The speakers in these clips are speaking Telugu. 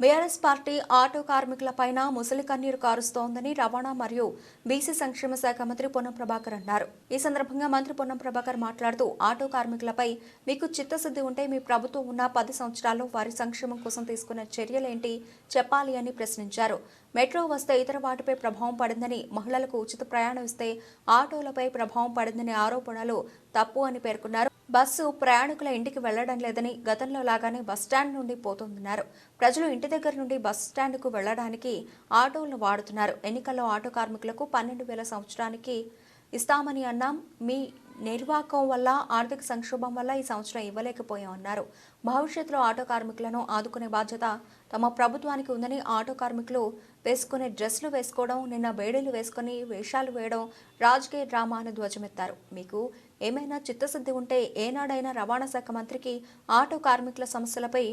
బీఆర్ఎస్ పార్టీ ఆటో కార్మికులపైన ముసలి కన్నీరు కారుస్తోందని రవాణా మరియు బీసీ సంక్షేమ శాఖ మంత్రి పొన్నం ప్రభాకర్ అన్నారు. ఈ సందర్భంగా మంత్రి పొన్నం ప్రభాకర్ మాట్లాడుతూ ఆటో కార్మికులపై మీకు చిత్తశుద్ధి ఉంటే మీ ప్రభుత్వం ఉన్న పది సంవత్సరాల్లో వారి సంక్షేమం కోసం తీసుకున్న చర్యలేంటి చెప్పాలి అని ప్రశ్నించారు. మెట్రో వస్తే ఇతర వాటిపై ప్రభావం పడిందని మహిళలకు ఉచిత ప్రయాణం ఇస్తే ఆటోలపై ప్రభావం పడిందనే ఆరోపణలు తప్పు అని పేర్కొన్నారు. బస్సు ప్రయాణికుల ఇంటికి వెళ్ళడం లేదని గతంలో లాగానే బస్టాండ్ నుండి పోతుందన్నారు. ప్రజలు ఇంటి దగ్గర నుండి బస్ స్టాండ్కు వెళ్ళడానికి ఆటోలను వాడుతున్నారు. ఎన్నికల్లో ఆటో కార్మికులకు పన్నెండు వేల సంవత్సరానికి ఇస్తామని అన్నాం. మీ నిర్వాహకం వల్ల ఆర్థిక సంక్షోభం వల్ల ఈ సంవత్సరం ఇవ్వలేకపోయామన్నారు. భవిష్యత్తులో ఆటో కార్మికులను ఆదుకునే బాధ్యత తమ ప్రభుత్వానికి ఉందని ఆటో కార్మికులు వేసుకునే డ్రెస్సులు వేసుకోవడం నిన్న బేడీలు వేసుకుని వేషాలు వేయడం రాజకీయ డ్రామా అని ధ్వజమెత్తారు. మీకు ఏమైనా చిత్తశుద్ధి ఉంటే ఏనాడైనా రవాణా శాఖ మంత్రికి ఆటో కార్మికుల సమస్యలపై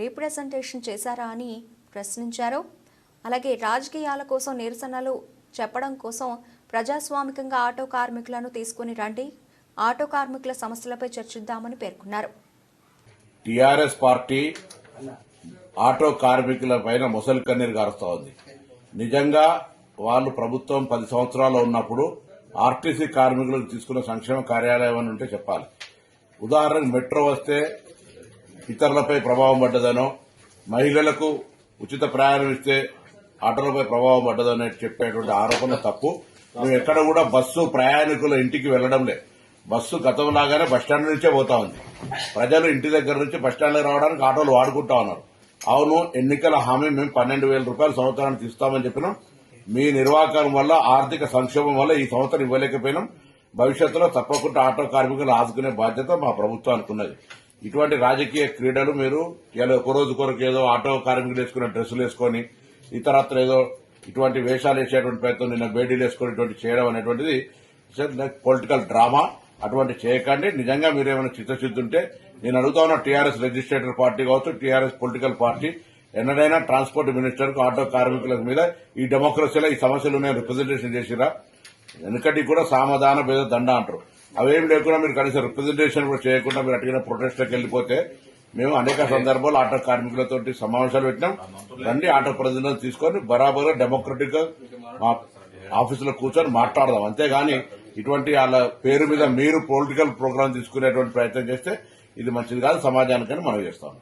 రీప్రజెంటేషన్ చేశారా అని ప్రశ్నించారు. అలాగే రాజకీయాల కోసం నిరసనలు చెప్పడం కోసం ప్రజాస్వామికంగా ఆటో కార్మికులను తీసుకుని రండి ఆటో కార్మికుల సమస్యలపై చర్చిద్దామని పేర్కొన్నారు. టిఆర్ఎస్ పార్టీ ఆటో కార్మికుల పైన ముసలి కన్నీరు గారుస్తా ఉంది నిజంగా వాళ్ళు ప్రభుత్వం పది సంవత్సరాలు ఉన్నప్పుడు ఆర్టీసీ కార్మికులకు తీసుకున్న సంక్షేమ కార్యాలయం అని ఉంటే చెప్పాలి. ఉదాహరణకు మెట్రో వస్తే ఇతరులపై ప్రభావం పడ్డదనో మహిళలకు ఉచిత ప్రయాణం ఇస్తే ఆటోలపై ప్రభావం పడ్డదనే చెప్పేటువంటి ఆరోపణ తప్పు. మేము ఎక్కడ కూడా బస్సు ప్రయాణికుల ఇంటికి వెళ్ళడం లేదు. బస్సు గతంలాగానే బస్టాండ్ నుంచే పోతా ఉంది. ప్రజలు ఇంటి దగ్గర నుంచి బస్టాండ్కి రావడానికి ఆటోలు వాడుకుంటా ఉన్నారు. అవును ఎన్నికల హామీ మేము పన్నెండు వేల రూపాయలు సంవత్సరానికి ఇస్తామని చెప్పినాం. మీ నిర్వాహకం వల్ల ఆర్థిక సంక్షోభం వల్ల ఈ సంవత్సరం ఇవ్వలేకపోయినాం. భవిష్యత్తులో తప్పకుండా ఆటో కార్మికులు ఆదుకునే బాధ్యత మా ప్రభుత్వానికి ఉన్నది ఇటువంటి రాజకీయ క్రీడలు మీరు ఒక రోజు కొరకు ఏదో ఆటో కార్మికులు వేసుకున్న డ్రెస్సులు వేసుకొని ఇతరత్ర ఏదో ఇటువంటి వేషాలు వేసేటువంటి ప్రయత్నం నిన్న బేడీలు వేసుకొని ఇటువంటి చేయడం అనేటువంటిది పొలిటికల్ డ్రామా అటువంటి చేయకండి. నిజంగా మీరేమైనా ఏమైనా చిత్తశుద్ధి ఉంటే నేను అడుగుతా ఉన్న టీఆర్ఎస్ రిజిస్ట్రేటర్ పార్టీ కావచ్చు టీఆర్ఎస్ పొలిటికల్ పార్టీ ఎన్నడైనా ట్రాన్స్పోర్ట్ మినిస్టర్కు ఆటో కార్మికుల మీద ఈ డెమోక్రసీలో ఈ సమస్యలు ఉన్నాయి రిప్రజెంటేషన్ చేసిరా? వెనుకటి కూడా సామధాన భేద దండ అంటారు. అవేం లేకుండా మీరు కనీసం రిప్రజెంటేషన్ కూడా చేయకుండా మీరు అడిగిన ప్రొటెస్ట్లకు వెళ్ళిపోతే మేము అనేక సందర్భాలు ఆటో కార్మికులతో సమావేశాలు పెట్టినాం. రండి ఆటో ప్రతినిధులు తీసుకొని బరాబర్ డెమోక్రటిక్ మా ఆఫీసులో కూర్చొని మాట్లాడదాం. అంతేగాని ఇటువంటి వాళ్ళ పేరు మీద మీరు పొలిటికల్ ప్రోగ్రామ్ తీసుకునేటువంటి ప్రయత్నం చేస్తే ఇది మంచిది కాదు సమాజానికని మనం చేస్తాం.